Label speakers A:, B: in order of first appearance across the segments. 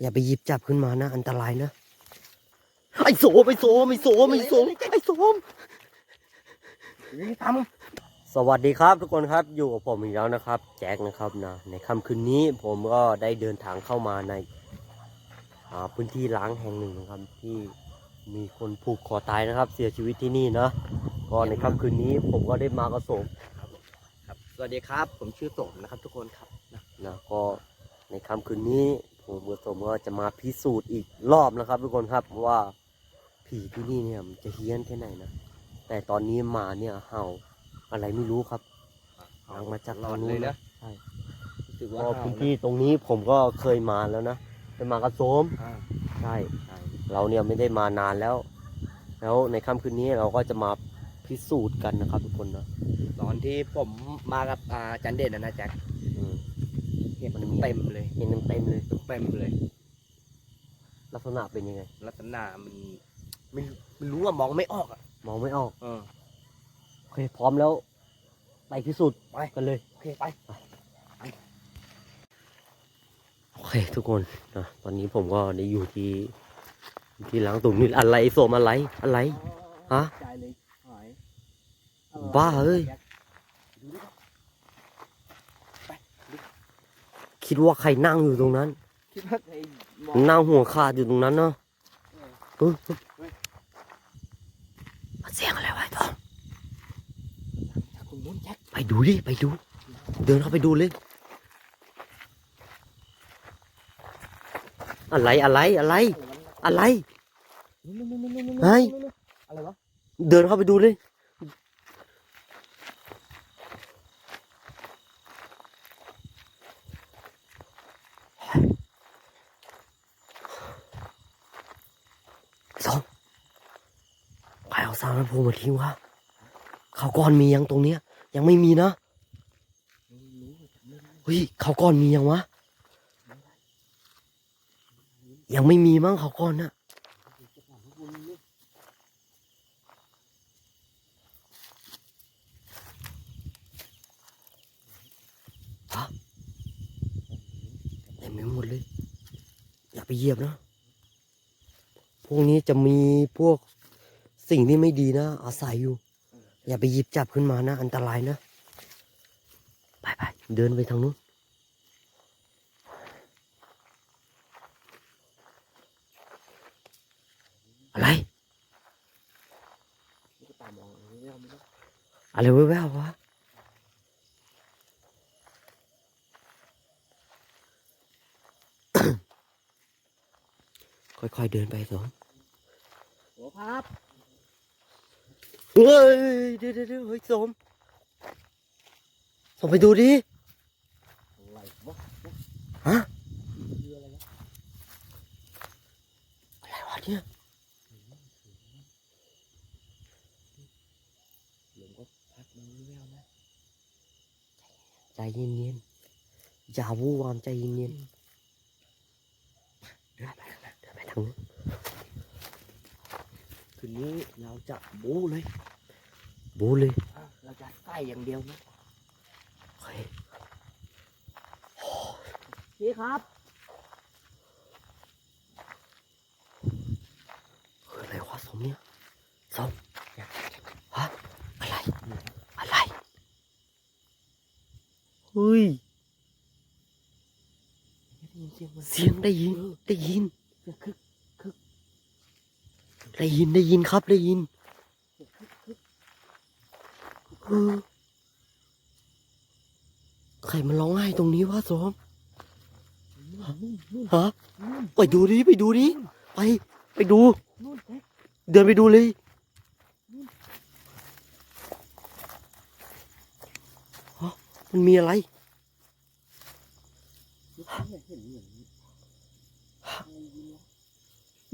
A: อย่าไปหยิบจับขึ้นมานะ อันตรายนะ ไอ้โสมไอ้โสมไอ้โสมไอ้โสมไอ้โสม
B: นี่ท
A: สวัสดีครับทุกคนครับอยู่กับผมอีกแล้วนะครับ แจ็คนะครับนะ ในค่ำคืนนี้ผมก็ได้เดินทางเข้ามาในอ่าพื้นที่ล้างแห่งหนึ่งนะครับ ที่มีคนผูกคอตายนะครับ เสียชีวิตที่นี่นะก็ในค่ำคืนนี้ผมก็ได้มากระสมำ
B: ครับสวัสดีครับ ผมชื่อโสมนะครับทุกคนครับนะ
A: นะก็ในค่ำคืนนี้ ผมกระสมก็จะมาพิสูจน์อีกรอบนะครับทุกคนครับว่าผีที่นี่เนี่ยมันจะเฮี้ยนแค่ไหนนะ แต่ตอนนี้หมาเนี่ยเห่าอะไรไม่รู้ครับทางมาจาก
B: ร้อ
A: ทานงนู้
B: เล
A: น
B: ย
A: นะ
B: นะ
A: ใช่
B: รู้สึกว่า
A: ก็พื้นที่ตรงนี้ผมก็เคยมาแล้วนะไปมากระโสม
B: อ่า
A: ใช่
B: ใช่
A: เราเนี่ยไม่ได้มานานแล้ว แล้วในค่ำคืนนี้เราก็จะมาพิสูจน์กันนะครับทุกคนนะ
B: ตอนที่ผมมากับอาจันเด่นนะนะแจ็ค
A: อืม
B: เห็น
A: มันมี
B: เต็มเลย
A: เห็นเต็มๆเลย
B: เต็มเลย
A: ลักษณะเป็นยังไง
B: ลักษณะมันไม่ไม่รู้ว่ามองไม่ออกอะ
A: มองไม่ออก
B: เออ
A: โอเคพร้อมแล้ว ไปพิสูจน์
B: ไป
A: กันเลย
B: โอเคไป
A: โอเคทุกคนนะตอนนี้ผมก็ได้อยู่ที่ที่ล้างตุ่มนี่อะไรโสมอะไรอะไรฮะ
B: ใจเลยหาย
A: บ้าเอ้ยคิ ดว่าใครนั่งอยู่ตรงนั้น
B: คิดว่าไอ้มอง
A: นั่งหัวขาดอยู่ตรงนั้นเนาะเฮ้ยเฮ้ยเสียงอะไรวะไอ้ทอง
B: จากคุณนู้นแจ็ค
A: ไปดูดิ ไปดู เดินเข้าไปดูเลย อะไรอะไรอะไร อะไร
B: นู่นนู่นนู่นนู่นนู่น
A: เฮ้ย
B: อะไรวะ
A: เดินเข้าไปดูเลย สองใครเอาสารพระภูมิมาทิ้งวะเขาวก่อนมียังตรงเนี้ย ยังไม่มีนะเฮ้ยเขาวก่อนมียังวะ ยังไม่มีมั้งเขาวก่อนนะ
B: จะถามพวกคุณนี่
A: เต็มไปหมดเลย อย่าไปเหยียบนะ พวกนี้จะมีพวกสิ่งที่ไม่ดีนะ อาศัยอยู่ อย่าไปหยิบจับขึ้นมานะ อันตรายนะ ไปไปเดินไปทางนู้นอะไร
B: องไม่ได้ไม่ได้
A: อะไรแว่วๆวะค่อยๆเดินไปสอง
B: โอ้ครับ
A: เฮ้ยเดี๋ยวเดี๋ยวเดี๋ยวเฮ้ยสมสมไปดูดิ
B: อะไรวะ
A: ฮะ
B: คืออะไรวะ
A: อะไรวะเนี่ย
B: หลวงก็พักมาแววๆนะ
A: ใจเย็นๆอย่าวู่วามใจเย็นๆเดินไปข้างหน้าเดินไปทางนู้น
B: คื นนี้เราจะบู๊เลย
A: บูเลย
B: อะเราจะใส่อย่างเดียวนะ
A: เฮ้ย
B: พี่ครับ
A: คืออะไรวะสมเนี่ยสมฮะอะไร อะไรเฮ้ย
B: ได้ยินเสียงมัน
A: เสียงได้ยินได้ยิน
B: เสียงคึก
A: ได้ยินได้ยินครับได้ยินใครมันร้องไห้ตรงนี้วะสม
B: นู่นนู่นนู่น
A: ฮะไปดูดิไปดูดิไปไปดู เดินไปดูเลยฮะมันมีอะไร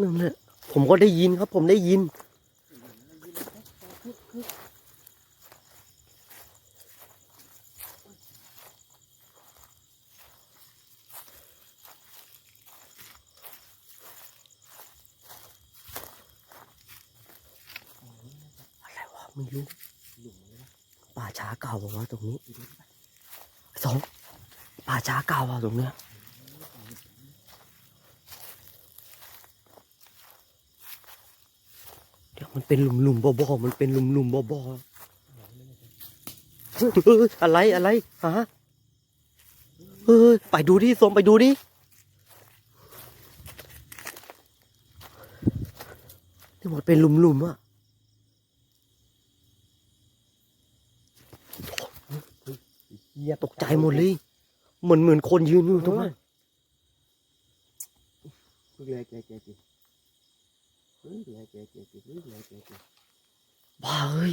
B: นั่น
A: แหละผมก็ได้ยินครับ ผมได้ยิน
B: อะไรวะ
A: ไม่รู้ป่าช้าเก่าบอกว่าตรงนี้สองป่าช้าเก่าอะตรงเนี้ย มันเป็นหลุมหลุมๆบ่อๆมันเป็นหลุมหลุมๆบ่อๆเฮ้ยอะไรอะไรฮะเฮ้ยไปดูดิสมไปดูดิที่หมดเป็นหลุมหลุมๆอะตกใจหมดเลยเหมือนเหมือนคนยืนอยู่ตรงนั้น
B: เฮ้ยเบ้า
A: เอ้ย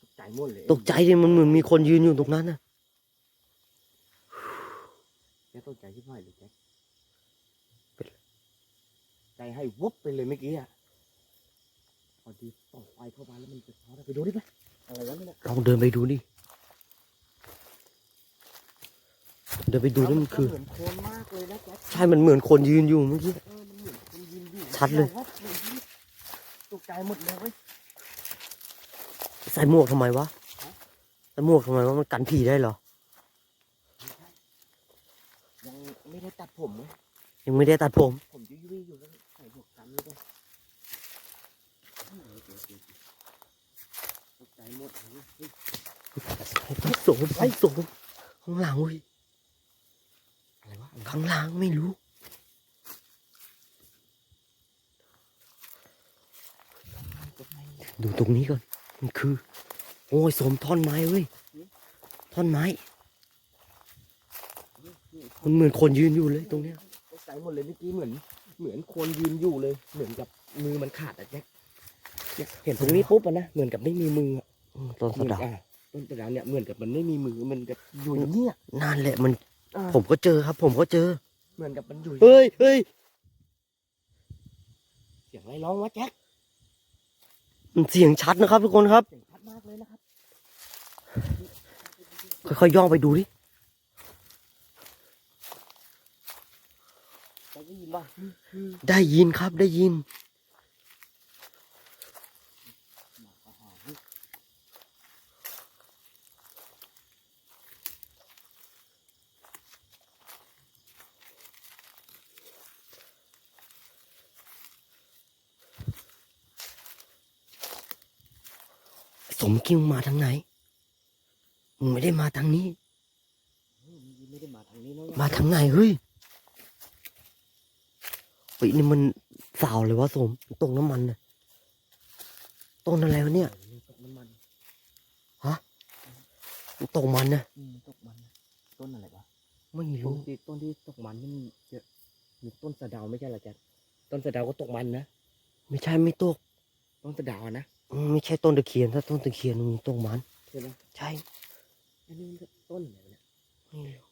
B: ตกใจดเลย
A: ตกใจดิมันเหมือนมีคนยืนอยู่ตรงนั้นน่ะ
B: แกตกใจที่ไหนเลยแจ๊ใจให้วุบไปเลยเมื่อกี้อะพอดีต่อไฟเข้ามาแล้วมันจะช็อไปดูดิไหมอะไรวะเนี่ย
A: ลองเดินไปดูดิเดินไปดูนี่มันคือ
B: เหมือนคนมากเลยนะแจ๊ค
A: ใช่มันเหมือนคนยืนอยู่เมื่อกี้ ชัดเลย
B: อาวะตกใจหมดเลยเว้ย
A: ใส่หมวกทำไมวะใส่หมวกทำไมวะมันกันผีได้เหรอ
B: ยังไม่ได้ตัดผมเลย
A: ยังไม่ได้ตัดผม
B: ผมยุ่ยๆอยู่แล้วใส่หมวกกันเลยด้วยตกใจหมดเลยเฮ้ย
A: ไอ้โสมไอ้โสมข้างหลังเว้ย
B: อะไรวะ
A: ข้างหลังไม่รู้ ดูตรงนี้ก่อน มันคือ โอ้ยสมท่อนไม้เว้ย ท่อนไม้ มันเหมือนคนยืนอยู่เลยตรงเนี้ย
B: ตกใจหมดเลยเมื่อกี้เหมือน เหมือนคนยืนอยู่เลย เหมือนกับมือมันขาดอะแจ๊คเนี่ยเห็นตรงนี้ปุ๊บอะนะ เหมือนกับไม่มีมืออะ
A: อืมต้น
B: เหมื
A: สะ
B: อน
A: เดา
B: อะต้นกระดานเนี่ยเหมือนกับมันไม่มีมือมันกับอยู่อย่างเนี้ย
A: นั่นแหละมัน
B: อ่า
A: ผมก็เจอครับ ผมก็เจอ
B: เหมือนกับมันอยู่
A: เฮ้ยเฮ้ย
B: เสียงอะไรร้องวะแจ๊ค
A: มัน เสียงชัดนะครับทุกคนครับ
B: เสียงชัดมากเลยนะครับ
A: ค่อยๆย่องไปดูดิ
B: แจ๊คได้ยินป่ะอืม
A: ได้ยินครับได้ยิน สมกิ้งมาทางไหนมึงไม่ได้มาทางนี้
B: ไม่ได้มาทางนี้นะ
A: มาทางไหนเฮ้ยเฮ้ยนี่มันสาวเลยวะสมตรงน้ำมันน่ะต้นอะไรวะเนี่ย
B: ตกน้ำมัน
A: ตกมันนะ
B: อืมตกมันต้นอะไรวะ
A: ไม่
B: ต้
A: รู้
B: นที่ต้นที่ตกมันนี่มันเยอะมีต้นสะเดาไม่ใช่เหรอแจ๊คต้นสะเดาก็ตกมันนะ
A: ไม่ใช่ไม่ตก
B: ต้นสะเดาอะนะ
A: อืม ไม่ใช่ต้นตะเคียนถ้าต้นตะเคียนมันตกมัน
B: ใช่ไหม
A: ใช่
B: อันนี้มันก็ต้นอะไรวะเนี่ย
A: ไม่รู้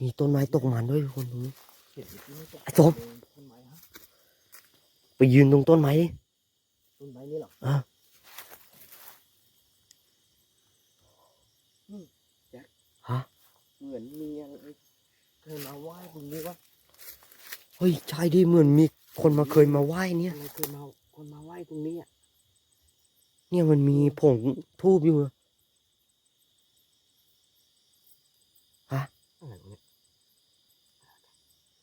A: มีต้นไม้ตกมันด้วยทุกคนตรงนี้
B: เห็นเมื่อกี้ไม่ตก
A: ไอ้ส้ม
B: ต้นไม้ฮะ
A: ไปยืนตรงต้นไม้ดิ
B: ต้นไม้นี่เหรอ
A: อะ
B: อืมแจ๊ค
A: ฮะ
B: เหมือนมีอะไรเคยมาไหว้ตรงนี้วะ
A: เฮ้ยใช่ดิเหมือนมีคนมาเคยมาไหว้เนี่ย
B: อะไรเคยมา คนมาไหว้ตรงนี้อะ
A: เนี่ยมันมีผงทูบอยู่อะ
B: อะไรวะเนี่ย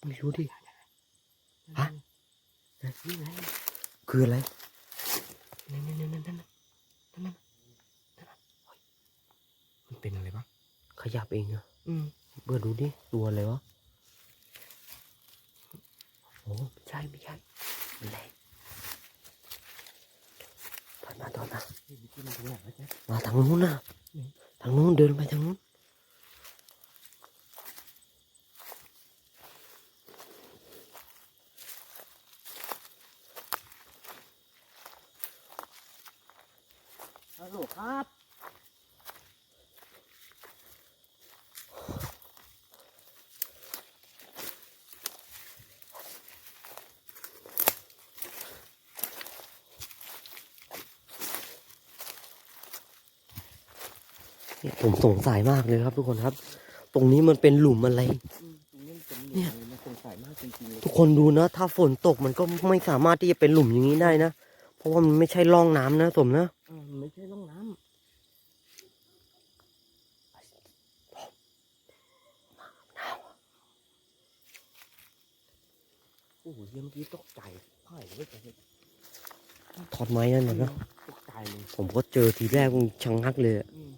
A: ไม่รู้ดิฮะ
B: นี่ไง
A: คืออะไรนั่นนั่นนั่นนั่นนั่นนั่นนั่นเฮ้ยมันเป็นอะไรวะขยับเองอะ
B: อืม
A: เปิดดูดิตัวอะไรวะโอ้ไม่ใช่ไม่ใช่มันแรงถอยมาถอยมา
B: นี่เมื่อกี้มันตร งไหนวะแจ๊ค
A: มาทางนู้นนะทางนู้นเดินไปทางนู้น
B: ฮัลโหลครับ
A: เนี่ยผมสงสัยมากเลยครับ ทุกคนครับ ตรงนี้มันเป็นหลุมอะไร
B: อืมตรงนี้มันเป็น
A: เนี่ย
B: หลุมนะสงสัยมากจริงๆเลย
A: ทุกคนดูนะ ถ้าฝนตกมันก็ไม่สามารถที่จะเป็นหลุมอย่างนี้ได้นะ เพราะว่ามันไม่ใช่ร่องน้ำนะสมนะ
B: เออมันไม่ใช่ร่องน้ำอ้โหเหี้ยเมื่อกี้ตกใจพ่ายเลยแจ็ค
A: ถอดไม้นั่นน่ะเนอะ
B: ตกใจเลย
A: ผมก็เจอทีแรกมันชังงักเลยอะ
B: อืม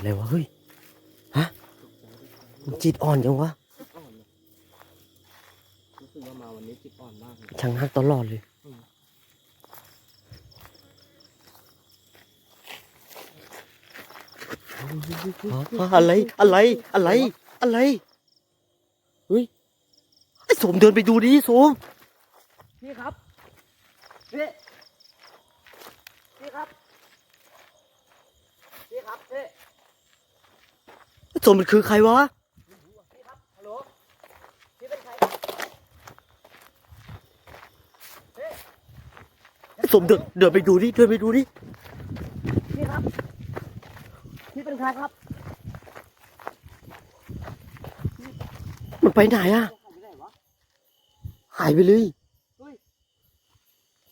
A: อะไรวะเฮ้ย
B: ตกใจ
A: มันจิตอ่อนจังวะ
B: จิตอ่อนเลยรู้สึกว่ามาวันนี้จิตอ่อนมากเลย
A: ชังงักตลอดเลย
B: อืม
A: อ๋ออะไรอะไรอะไร อะไรเฮ้ยไอ้สมเดินไปดูดิสม
B: พี่ครับพี่พี่ครับพี่ครับพี่
A: ไอ้ สมมันคือใครวะ
B: พี่ครับฮัลโหลพี่เป็นใครพี่
A: ไอ้สมเดินเดินไปดูดิเดินไปดูดิ
B: พี่ครับพี่เป็นใครครับ
A: มันไปไหนอะ
B: หายไปไหนวะ
A: หายไปเลย
B: เฮ้ย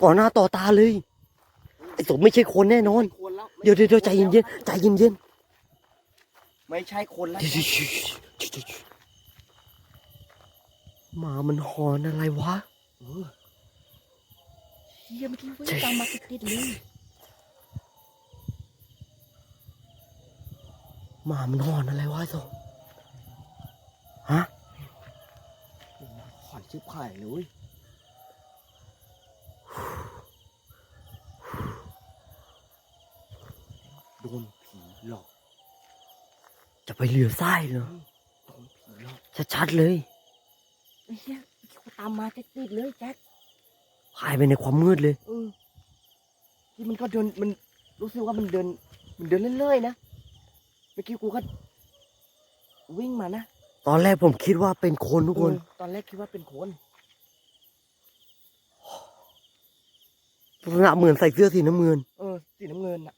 A: ต่อหน้าต่อตาเลย ไอ้สมไม่ใช่คนแน่นอน
B: คนแล้ว
A: เดี๋ยวเดี๋ยวเดี๋ยวใจเย็นเย็นๆใจเย็นเย็น
B: ไม่ใช่คนแล้ว
A: ๆหมามันหอนอะไรวะ
B: เออเฮียเมื่อกี้วิ่งตามมาติดๆเลย
A: หมามันหอนอะไรวะไอ้สมฮะ
B: ขอนชิบหายเลยเว้ยโดนผีหลอก
A: จะไปเหลือไส้เหรอ
B: โดนผีหลอก
A: ชัดๆเลย
B: ไอ้เฮียเขาตามมาติดๆเลยแจ็ค
A: หายไปในความมืดเลย
B: เออที่มันก็เดินมันรู้สึกว่ามันเดิน มันเดินเรื่อยๆนะเมื่อกี้กูก็วิ่งมานะ
A: ตอนแรกผมคิดว่าเป็นคนทุกคน
B: เออตอนแรกคิดว่าเป็นคน
A: ลักษณะเหมือนใส่เสื้อสีน้ำเงิน
B: เออสีน้ำเงินอะ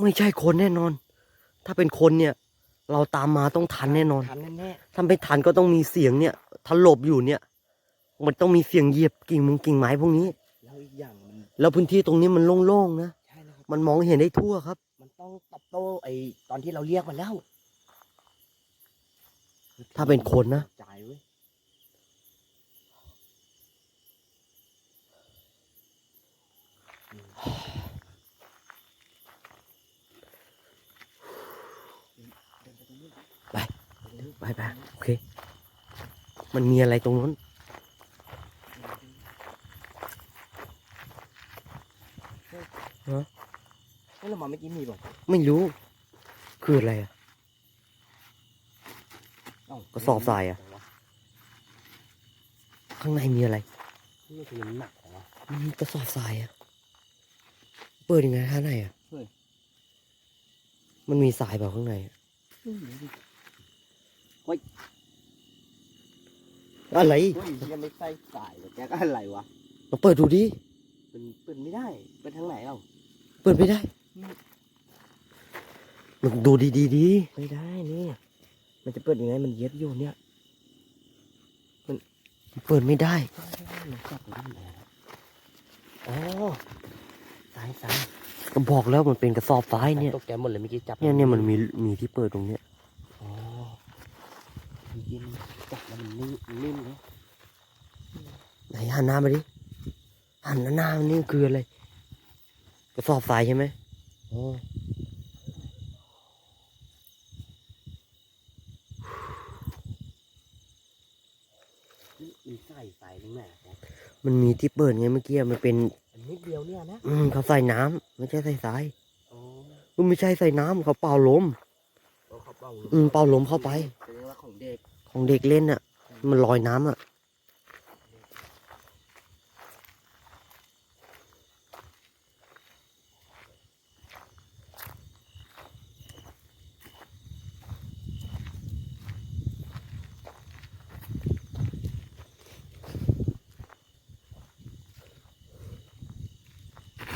A: ไม่ใช่คนแน่นอน ถ้าเป็นคนเนี่ย เราตามมาต้องทันแน่นอน
B: ทันแน่
A: ถ้าไม่ทันก็ต้องมีเสียงเนี่ยทลบอยู่เนี่ย มันต้องมีเสียงเหยียบกิ่งมึงกิ่งไม้พวกนี้
B: ๆแล้วอีกอย่างมัน
A: แล้วพื้นที่ตรงนี้มันโล่งๆนะ
B: ใช่นะครับ
A: มันมองเห็นได้ทั่วครับ
B: มันต้องตอบโต้ไอตอนที่เราเรียกมันแล้ว
A: ถ้าเป็นคนนะ
B: ใจเว้ยอืมเดินไปตรงนี้
A: ไป
B: เดินตรงนี้
A: ไปไปโอเค มันมีอะไรตรงนู้น
B: เฮ้ยเรามาเมื่อกี้มีบอก
A: ไม่รู้ คืออะไรอะ
B: เอ้าก
A: ระสอบทรายอะข้างในมีอะไร
B: นี่คือมันหนักเหรอวะ
A: มันมีกระสอบทรายอะเปิดยังไงข้างในอะ
B: เฮ้ย
A: มันมีสายเปล่าข้างในอะ
B: ไม่รู้ดิ
A: อะไร
B: เฮ้ยยังไม่ใส่สายเลยแกก็อะไรวะ
A: มาเปิดดูดิ
B: เป็นเป็นไม่ได้เป็นทางไหนเรา
A: เปิดไม่ได้มันดูดีดีๆดี
B: ไม่ได้นี่มันจะเปิดยังไงมันเย็บอยู่เนี่ย
A: เปิดไม่ได้
B: มันจับตรงนี้เลยอ๋อสายสาย
A: ก็บอกแล้วมันเป็นกระสอบทรายเนี่ย
B: ตกใจหมดเลยเมื่อกี้จับ
A: เนี่ยเนี่ยมันมีมีที่เปิดตรงเนี้ย
B: อ๋อเมื่อกี้มันจับแล้วมั นนิ่มนิ่มนะ
A: ไหนหันหน้ามาดิหันหน้ามานี่คืออะไรกระสอบทรายใช่ไหมอ๋อ
B: มีใส่สายตรงไหนอะแก
A: มันมีที่เปิดไงเมื่อกี้มันเป็น
B: อันนิดเดียวเนี่ยนะ
A: อืมเขาใส่น้ำไม่ใช่ใส่ทราย
B: อ๋อ
A: เออไม่ใช่ใส่น้ำเขาเป่าลม
B: เอาเขาเป่า
A: อืมเป่าลมเข้าไป
B: แสดงว่าของเด็ก
A: ของเด็กเล่นอะ มันลอยน้ำอะ่ะ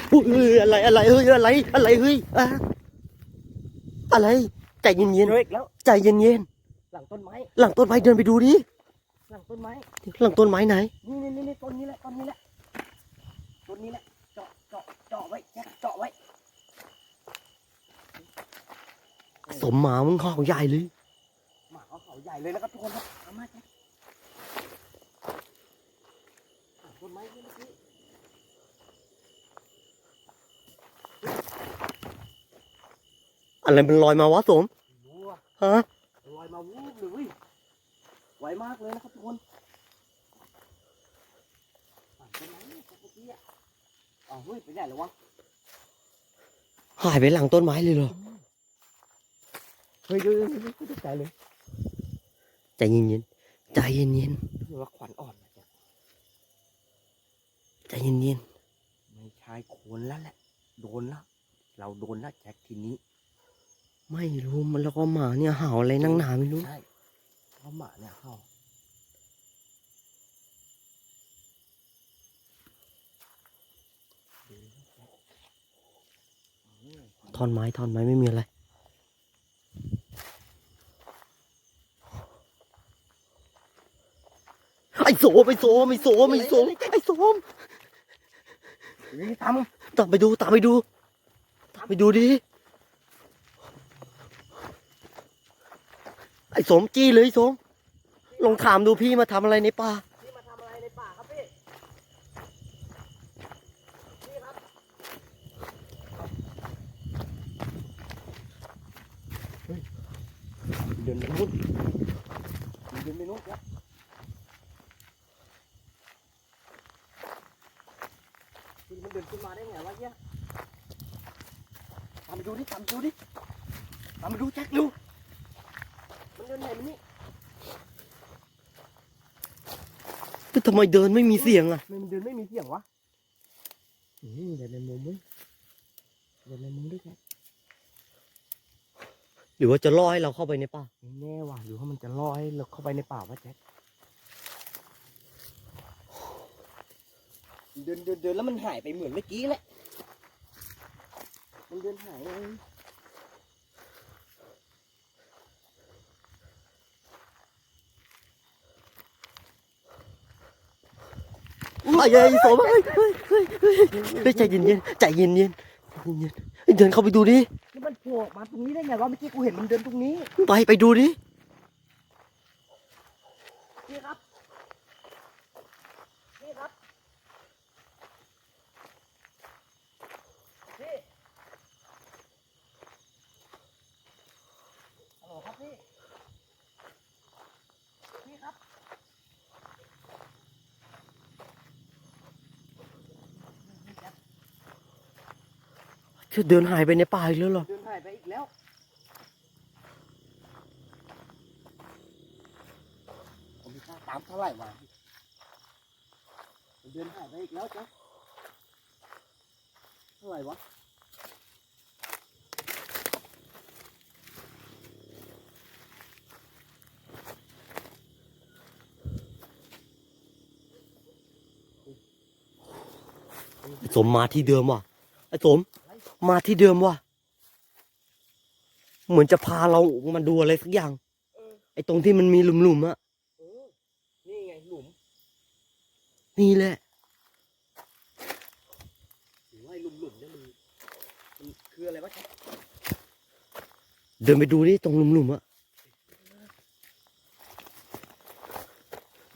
A: เฮ้ยอะไรอะไรเฮ้ยอะไรอะไรเฮ้ยอะอะไรใจเย็น
B: เย็นใจ
A: เย็นเย็น
B: หลังต้นไม้
A: หลังต้นไม้เดินไปดูดิ
B: ต้นไม้
A: หลังต้นไม้ไหน
B: นี่นี่นี่นี่ต้นนี้แหละต้นนี้แหละต้นนี้แหละเจาะเจาะเจาะไว้แจ็คเจาะไว้
A: สมหมามึงห้องใหญ่เลย
B: หมาเขาเขาใหญ่เลยนะครับทุกคนครับเอามาแจ็คหลังต้นไม้เมื่อกี้
A: อะไรมันลอยมาวะสม
B: วัว
A: ฮะ
B: ลอยมาวูบเลยเว้ย ไวมากเลยนะครับทุกคนหลังต้นไม้เนี่ยเมื่อกี้อะอ้าวเฮ้ยไปไหนแล้ววะ
A: หายไปหลังต้นไม้เลยเหรอ
B: เฮ้ยเดี๋ยวเดี๋ยวเดี๋ยวตกใจเลย
A: ใจเย็นๆใจเย็น
B: เรียกว่าขวัญอ่อนนะจ๊ะ
A: ๆใจเย็น
B: ไม่ใช่คนแล้วแหละโดนแล้วเราโดนแล้วแจ็คทีนี้
A: ๆไม่รู้มันแล้วก็หมาเนี่ยเห่าอะไรนั่งหนาไม่รู้
B: ใช่ เพราะหมาเนี่ยเข้า
A: ท่อนไม้ท่อนไม้ไม่มีอะไรไอ้โสมไอ้โสมไอ้โสมไอ้โสมไอ้โสม
B: นี่ท
A: ตามไปดูตามไปดู ตามไปดูดิ ไอ้โสมจี้เลยโสมลองถามดูพี่มาทำอะไรในป่า
B: พี่มาทำอะไรในป่าครับพี่พี่ครับเดินไปนู่นเดินไปนู่นครับพี่มันเดินขึ้นมาได้ไงวะเนี่ยตามไปดูดิตามไปดูดิตามไปดูแจ็คดู
A: แต่ทำไมเดินไม่มีเสียงอะ
B: ทำไมมันเดินไม่มีเสียงวะอืมเดินในมุมมึงเดินในมุมด้วยแก
A: หรือว่าจะล่อให้เราเข้าไปในป่า
B: ไม่แน่ว่ะหรือว่ามันจะล่อให้เราเข้าไปในป่าวะแจ็คเดินเดินเดินแล้วมันหายไปเหมือนเมื่อกี้แหละ มันเดินหายไป
A: ไอ้ไอ้โสมเฮ้ยเฮ้ยเฮ้ยเฮ้ยเฮ้ยใจเย็นเย็นๆใจเย็นเย็นๆใจเย็นๆเฮ้ยเดินเข้าไปดูดิ
B: นี่มันโผล่ออกมาตรงนี้ได้ไงวะเมื่อกี้กูเห็นมันเดินตรงนี้
A: ไปไปดูดิ
B: นี่ครับ นี่ครับ พี่ฮัลโหลครับพี่ พี่ครับ
A: จะเดินหายไปในป่าอีกแล้วเหรอ
B: เดินหายไปอีกแล้ว ผมไม่กล้าตามเท่าไหร่วะมันเดินหายไปอีกแล้วจ้ะเท่าไหร่วะ
A: ไอ้สมมาที่เดิมว่ะไอ้สม มาที่เดิมว่ะ เหมือนจะพาเรามาดูอะไรสักอย่าง
B: เออ
A: ไอ้ตรงที่มันมีหลุมๆอะ
B: เออนี่ไงหลุม
A: นี่แหละ
B: หรือว่าไอ้หลุมหลุมๆเนี่ยมันมันคืออะไรวะแก
A: เดินไปดูดิตรงหลุมๆอะ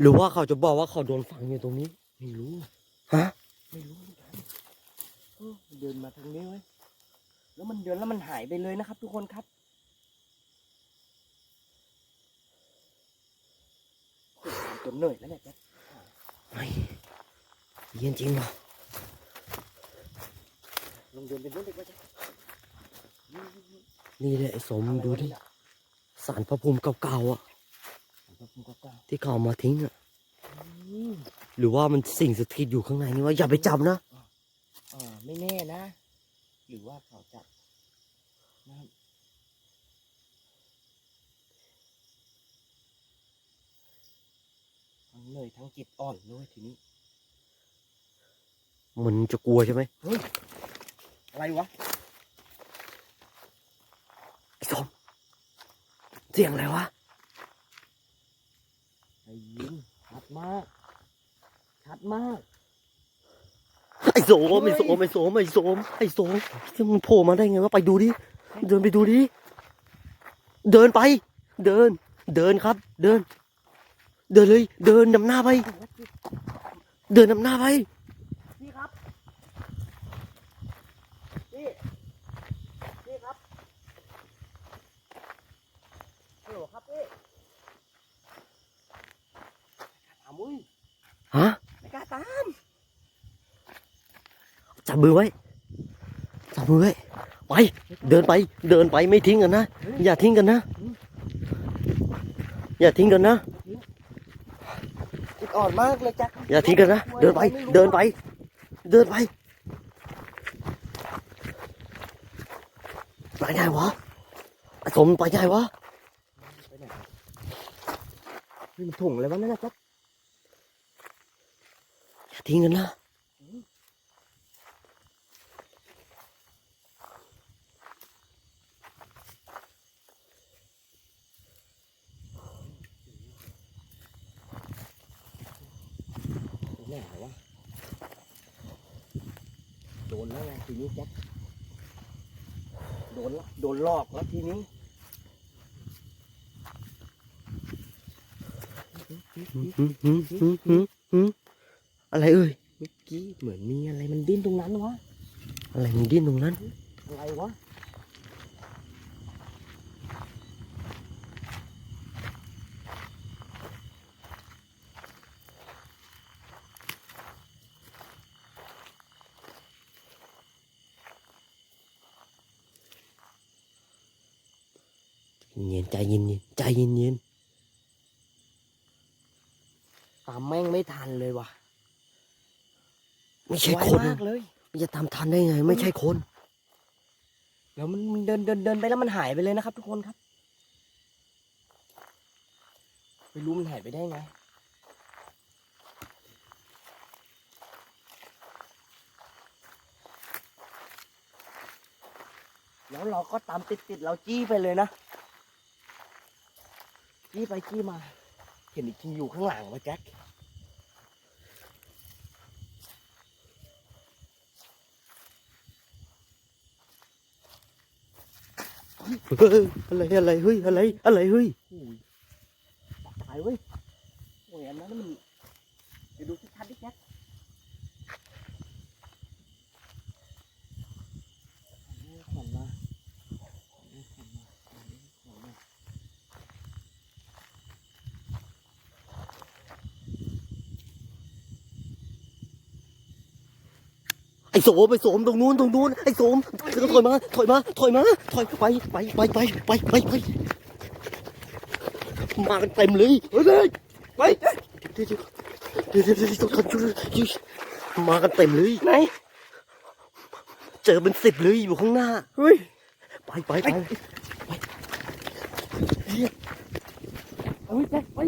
A: หรือว่าเขาจะบอกว่าเขาโดนฝังอยู่ตรงนี้
B: ไม่รู้
A: ฮะ
B: ไม่รู้เหมือนกันเออมันเดินมาทางนี้เว้ย แล้วมันเดินแล้วมันหายไปเลยนะครับ ทุกคนครับโอ้โหจนเหนื่อยแล้วเนี่ยแจ๊ค
A: ไม่เย็นจริงว่ะ
B: ลงเดินไปนู้นดีกว่าแจ๊ค
A: นี่แหละไอ้สมดูดิสารพระภูมิเก่าๆอะ
B: ผมก็ผมก็กล้า
A: ที่เขาเอามาทิ้งอะ
B: อืม
A: หรือว่ามันสิ่งสถิตอยู่ข้างในนี่ว่าอย่าไปจับนะ
B: เออไม่แน่นะ หรือว่าเขาจะนะครับ เหนื่อยทั้งจิตอ่อนด้วยทีนี้
A: มันจะกลัวใช่ไหม
B: เฮ้ย อะไรวะ
A: ไอ้สมเสียงอะไรวะ
B: ได้ยินชัดมาก ชัดมาก
A: ไอ้โสมไอ้โสมไอ้โสมไอ้โสมไอ้โสมที่มันโผล่มาได้ไงวะไปดูดิ เดินไปดูดิ เดินไป เดิน เดินครับ เดิน เดินเลย เดินนำหน้าไป เดินนำหน้าไป
B: พี่ครับพี่พี่ครับฮัลโหลครับพี่ตามมุ้ย
A: ฮะ
B: ไม่กล้าตาม
A: จับมือไว้จับมือไว้ไปเดินไป เดินไปไม่ทิ้งกันนะ อย่าทิ้งกันนะ อย่าทิ้งกันนะ
B: อิดอ่อนมากเลยแจ็ค
A: อย่าทิ้งกันนะเดินไปเดินไป เดินไปไปไงวะไอ้สมไปไงวะ
B: ไปไหนครับนี่มันถุงอะไรวะนั่นนะแจ็ค
A: อย่าทิ้งกันนะ
B: ไปไหนวะโดนแล้วไงทีนี้แจ็คโดนละโดนลอกแล้วทีนี้
A: อะไรเอ่ย
B: เมื่อกี้เหมือนมีอะไรมันดิ้นตรงนั้นวะ
A: อะไรมันดิ้นตรงนั้น
B: อะไรวะ
A: เย็นใจเย็นๆใจเย็น
B: ตามแม่งไม่ทันเลยวะ
A: ๆไม่ใช่
B: ไว
A: คน
B: มากเลย
A: มันจะตามทันได้ไง ไม่ใช่คน
B: แล้วมันมันเดินเดินเดินไปแล้วมันหายไปเลยนะครับ ทุกคนครับไม่รู้มันหายไปได้ไงแล้วเราก็ตามติดติดๆเราจี้ไปเลยนะ จี้ไปจี้มา เห็นอีกทีอยู่ข้างหลังวะแจ็ค
A: เฮ้ยอะไรอะไรเฮ้ยอะไรอะไรเฮ้ย
B: อุ้ยตายเว้ยโอ้ยอันนั้นมันไปดูชัดๆดิแจ็คขวัญมาขวัญมาขวัญมาขวัญมา
A: ไอ้โสมไอ้โสมตรงนู้นตรงนู้นไอ้โสมถอยมาถอยมาถอยมาถอยไปไปไปไปไปไปไปมากันเต็มเลยเฮ้ยไปเดี๋ยวเดี๋ยวเดี๋ยวเดี๋ยวเดี๋ยวเดี๋ยวมากันเต็มเลย
B: ไหน
A: เจอเป็นสิบเลยอยู่ข้างหน้า
B: เฮ้ย
A: ไปไปไป
B: เอาไว้แจ็คไป